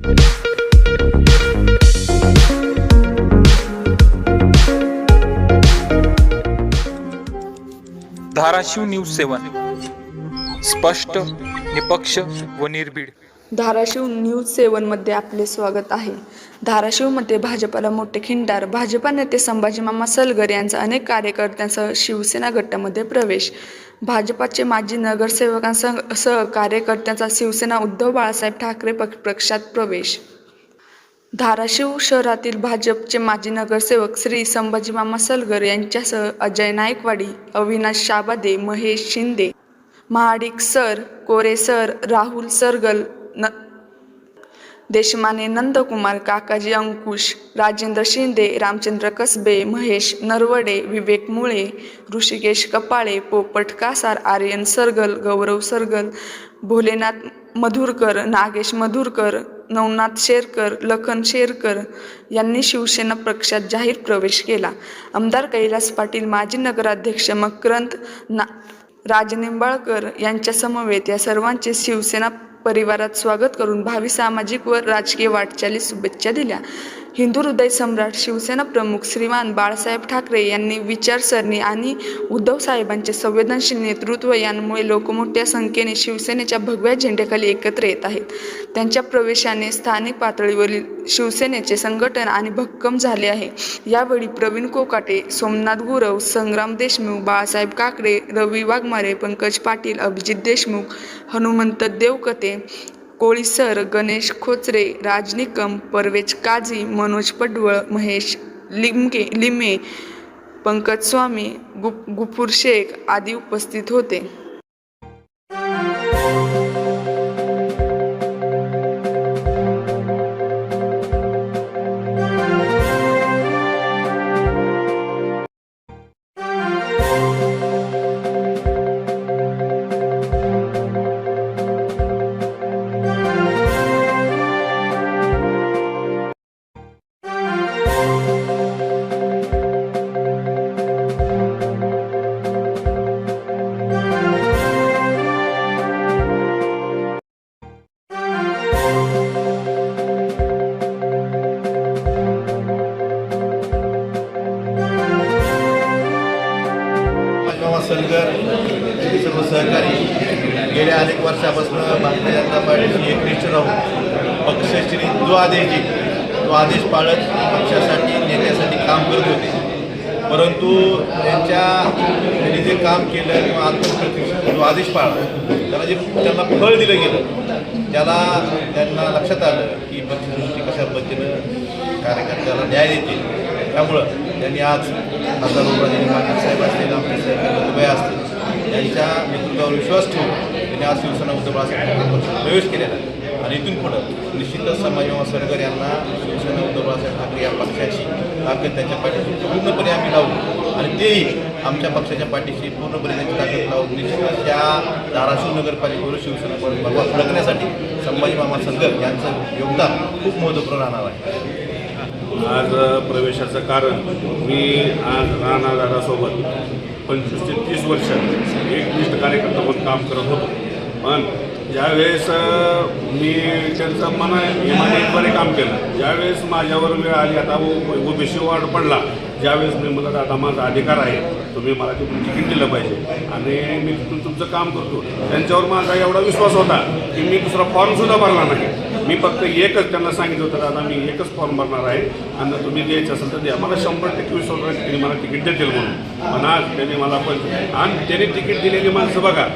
Dharashiv news सेवन. स्पष्ट निपक्ष व निर्भीड. धाराशिव न्यूज सेवनमध्ये आपले स्वागत आहे. धाराशिवमध्ये भाजपाला मोठे खिंडार भाजपा नेते संभाजी मामा सलगर यांचा अनेक कार्यकर्त्यांसह शिवसेना गटामध्ये प्रवेश. भाजपाचे माजी नगरसेवकांसह सह कार्यकर्त्यांचा शिवसेना उद्धव बाळासाहेब ठाकरे पक्ष पक्षात प्रवेश. धाराशिव शहरातील भाजपचे माजी नगरसेवक श्री संभाजी मामा सलगर यांच्यासह अजय नायकवाडी अविनाश शाबादे महेश शिंदे महाडिक सर कोरे सर राहुल सरगल न देशमाने नंदकुमार काकाजी अंकुश राजेंद्र शिंदे रामचंद्र कसबे महेश नरवडे विवेक मुळे ऋषिकेश कपाळे पोपट कासार आर्यन सरगल गौरव सरगल भोलेनाथ मधुरकर नागेश मधुरकर नवनाथ शेरकर लखन शेरकर यांनी शिवसेना पक्षात जाहीर प्रवेश केला. आमदार कैलास पाटील माजी नगराध्यक्ष मकरंद ना राजनिंबाळकर यांच्या समवेत या सर्वांचे शिवसेना परिवारात स्वागत करून भावी सामाजिक व राजकीय वाटचाली शुभेच्छा दिल्या. हिंदू हृदय सम्राट शिवसेना प्रमुख श्रीमान बाळासाहेब ठाकरे यांनी विचारसरणी आणि उद्धव साहेबांचे संवेदनशील नेतृत्व यांमुळे लोक मोठ्या संख्येने शिवसेनेच्या भगव्या झेंड्याखाली एकत्र येत आहेत. त्यांच्या प्रवेशाने स्थानिक पातळीवरील शिवसेनेचे संघटन आणि भक्कम झाले आहे. यावेळी प्रवीण कोकाटे सोमनाथ गुरव संग्राम देशमुख बाळासाहेब काकडे रवी वाघमारे पंकज पाटील अभिजित देशमुख हनुमंत देवकते कोळीसर गणेश खोचरे राजनिकम परवेज काझी मनोज पडवळ महेश लिमके लिमे पंकज स्वामी गुप गुफूर शेख आदी उपस्थित होते. नवा सलगर सर्व सहकारी गेल्या अनेक वर्षापासून भारतीय जनता पार्टीची एकनिष्ठ राहून पक्षश्री जो आदेश देईल तो आदेश पाळत पक्षासाठी नेत्यासाठी काम करत होते. परंतु त्यांच्या त्यांनी जे काम केलं किंवा आत्मप्रतिष्ठा जो आदेश पाळला त्याला जे त्यांना फळ दिलं गेलं त्याला त्यांना लक्षात आलं की पक्षसृष्टी कशा पद्धतीनं कार्यकर्त्याला न्याय देतील. त्यामुळं त्यांनी आज खासदार उमेदवार पाटील साहेब असतील आमचे दुबई असतील यांच्या नेतृत्वावर विश्वास ठेवून त्यांनी आज शिवसेना उद्धव बाळासाहेब प्रवेश केलेला आहे. आणि इथून पुढं निश्चितच संभाजीराव सरकार यांना शिवसेना उद्धव बाळासाहेब ठाकरे या पक्षाची ताकद त्यांच्या पाठीशी पूर्णपणे आम्ही लावू. आणि तेही आमच्या पक्षाच्या पाठीशी पूर्णपणे त्यांची ताकद लावून निश्चितच या धाराशिव नगरपालिकेवर शिवसेना फडकण्यासाठी संभाजी मामा संघ यांचं योगदान खूप महत्त्वपूर्ण राहणार आहे. आज प्रवेशाचं कारण मी आज राणा दादासोबत. पंचवीस ते तीस वर्ष एकनिष्ठ कार्यकर्ता म्हणून काम करत होतो. पण ज्यावेळेस मी त्यांचं मना इमानीद्वारे काम केलं ज्यावेळेस माझ्यावर वेळ आली आता ओबीसी वार्ड पडला ज्यावेळेस मी म्हणत आता माझा अधिकार आहे. तुम्ही मला तिथून तिकीट दिलं पाहिजे. आणि मी तिथून तुमचं काम करतो. त्यांच्यावर माझा एवढा विश्वास होता की मी दुसरा फॉर्मसुद्धा भरला नाही. मी फक्त एकच त्यांना सांगितलं होतं दादा मी एकच फॉर्म भरणार आहे आणि तुम्ही द्यायचं असेल तर द्या. मला शंभर टक्के विश्वास त्यांनी मला तिकीट देतील म्हणून. पण आज त्यांनी मला पण आणि त्यांनी तिकीट दिलेली माणसं बघा.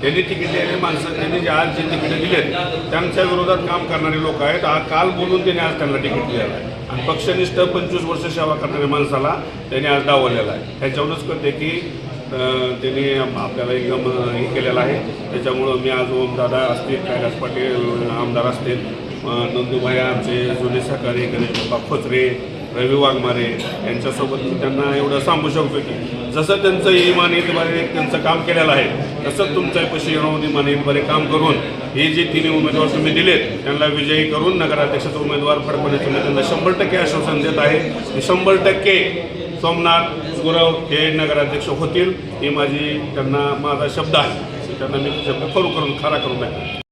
त्यांनी तिकीट दिलेली माणसं त्यांनी जे आज जे तिकीट दिलेत त्यांच्या विरोधात काम करणारे लोक आहेत. आज काल बोलून त्यांनी आज त्यांना तिकीट दिलेलं आहे. आणि पक्षनिष्ठ पंचवीस वर्ष सेवा करणाऱ्या माणसाला त्यांनी आज दावलेला आहे. ह्याच्यावरूनच कळते की त्यांनी आपल्याला एकदम हे केलेलं आहे. त्याच्यामुळं मी आज ओमदादा असतील कैलास पाटील आमदार असतील नंदूभाई आमचे जुने सहकारी गणेश बाप्पा खोचरे रवी वाघमारे यांच्यासोबत मी त्यांना एवढं सांगू शकतो की जसं त्यांचं इमानीद्वारे त्यांचं काम केलेलं आहे तसंच तुमच्या पशी येऊन इमान इतबारे काम करून हे जे तिन्ही उमेदवार तुम्ही दिलेत त्यांना विजयी करून नगराध्यक्षाचा उमेदवार फडकवण्याचं मी त्यांना शंभर टक्के आश्वासन देत आहे. शंभर टक्के सोमनाथ गुरव हे नगराध्यक्ष होतील ही माझी त्यांना माझा शब्द आहे. त्यांना मी शब्द खरू करून खरा करून दाखवेन.